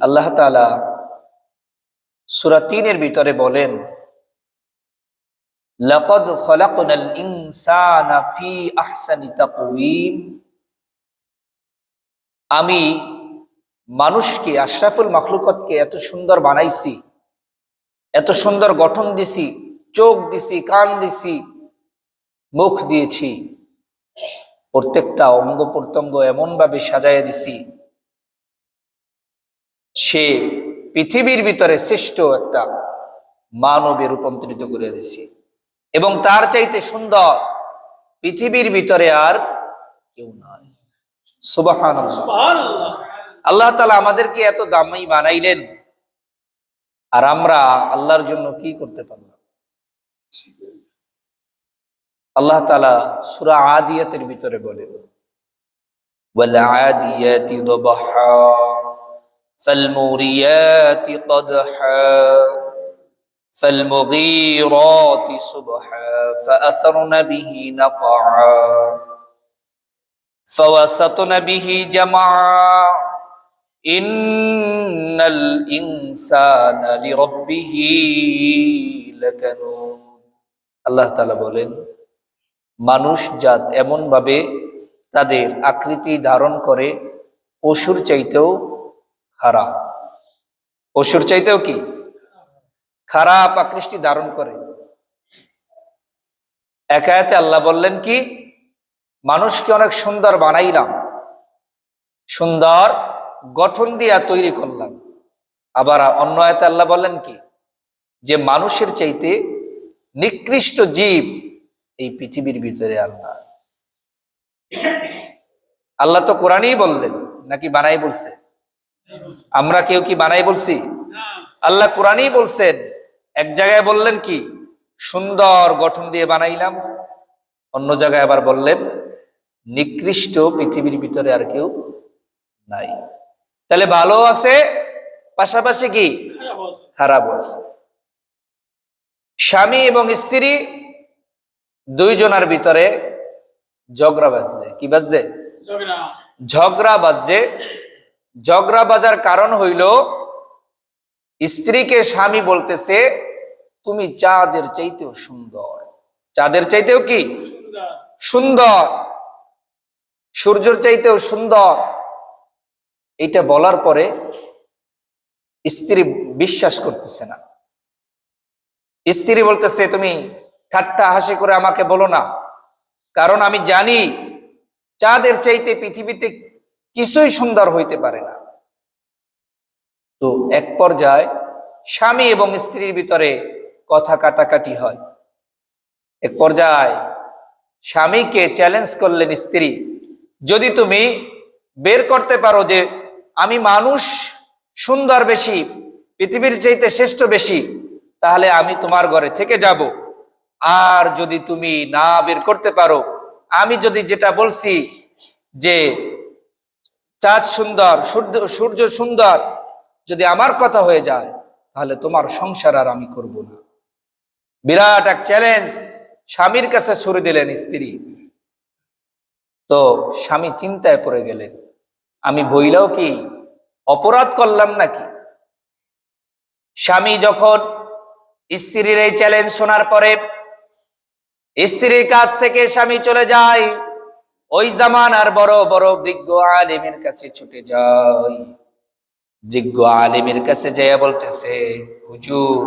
আল্লাহ তালা সুরা তিনের ভিতরে বলেন لقد خلقنا الإنسان في أحسن تقويم আমি মানুষকে আশরাফুল মখলুকতকে এত সুন্দর বানাইছি এত সুন্দর গঠন দিছি চোখ দিছি কান দিছি মুখ দিয়েছি প্রত্যেকটা অঙ্গ প্রত্যঙ্গ এমন ভাবে সাজাইয়া দিছি সে পৃথিবীর ভিতরে শ্রেষ্ঠ একটা মানবে রূপান্তরিত করে দিছে এবং তার চাইতে সুন্দর পৃথিবীর ভিতরে আর কেউ নাই। সুবাহান আল্লাহ তালা আমাদেরকে এত দামি বানাইলেন। আর আমরা আল্লাহর জন্য কি করতে পারলাম? আল্লাহ তালা সুরা আদিয়াতের ভিতরে বলেন বলে আদিয়াতি দবাহা। فالموريات قدحا فالمغيرات صبحا فأثرن به نقعا فوسطن به جمعا إن الإنسان لربه لكنود আল্লাহ তালা বলেন মানুষ জাত এমন ভাবে তাদের আকৃতি ধারণ করে পশুর চাইতেও খারাপ। পশুর চাইতেও কি? খারাপ আকৃষ্টি ধারণ করে। একায়াতে আল্লাহ বললেন কি? মানুষকে অনেক সুন্দর বানাইলাম। সুন্দর গঠন দিয়া তৈরি করলাম। আবার অন্য আয়তে আল্লাহ বললেন কি? যে মানুষের চাইতে নিকৃষ্ট জীব এই পৃথিবীর ভিতরে আল্লাহ আল্লাহ তো কোরআনই বললেন, নাকি বানাই বলছে? আমরা কেউ কি বানাই বলছি? আল্লাহ কোরআনই বলছেন এক জায়গায় বললেন কি সুন্দর গঠন দিয়ে বানাইলাম অন্য জায়গায় আবার বললেন নিকৃষ্ট পৃথিবীর ভিতরে আর কেউ নাই। তাহলে ভালো আছে পাশাপাশি কি? খারাপ আছে। স্বামী এবং স্ত্রী দুইজনের ভিতরে ঝগড়া বাজছে। কি বাজছে? ঝগড়া বাজছে। ঝগড়া বাজার কারণ হইল, স্ত্রীকে স্বামী বলতেছে, তুমি চাঁদের চাইতেও সুন্দর। চাঁদের চাইতেও কি? সুন্দর। সূর্যের চাইতেও সুন্দর। এটা বলার পরে স্ত্রী বিশ্বাস করতেছে না। স্ত্রী বলতেছে, তুমি ঠাট্টা হাসি করে আমাকে বলো না। কারণ আমি জানি, চাঁদের চাইতে পৃথিবীতে কিছুই সুন্দর হইতে পারে না। তো এক পর্যায়ে স্বামী এবং স্ত্রীর ভিতরে কথা কাটাকাটি হয়। এক পর্যায়ে স্বামীকে চ্যালেঞ্জ করলেন স্ত্রী, যদি তুমি বের করতে পারো যে আমি মানুষ সুন্দর বেশি, পৃথিবীর চাইতে শ্রেষ্ঠ বেশি, তাহলে আমি তোমার ঘরে থেকে যাব। আর যদি তুমি না বের করতে পারো, আমি যদি যেটা বলছি যে চাঁদ সুন্দর, সূর্য সূর্য সুন্দর যদি আমার কথা হয়ে যায়, তাহলে তোমার সংসার আর আমি করব না। বিরাট এক চ্যালেঞ্জ স্বামীর কাছে ছুড়ে দিলেন স্ত্রী। তো স্বামী চিন্তায় পড়ে গেলেন, আমি বইলেও কি, অপরাধ করলাম নাকি? স্বামী যখন স্ত্রীর এই চ্যালেঞ্জ শোনার পরে, স্ত্রীর কাছ থেকে স্বামী চলে যায় ওই জামানার বড় বড় বৃজ্ঞ আলিমের কাছে ছুটে যায়। বৃজ্ঞ আলিমের কাছে যাইয়া বলতেছে, হুজুর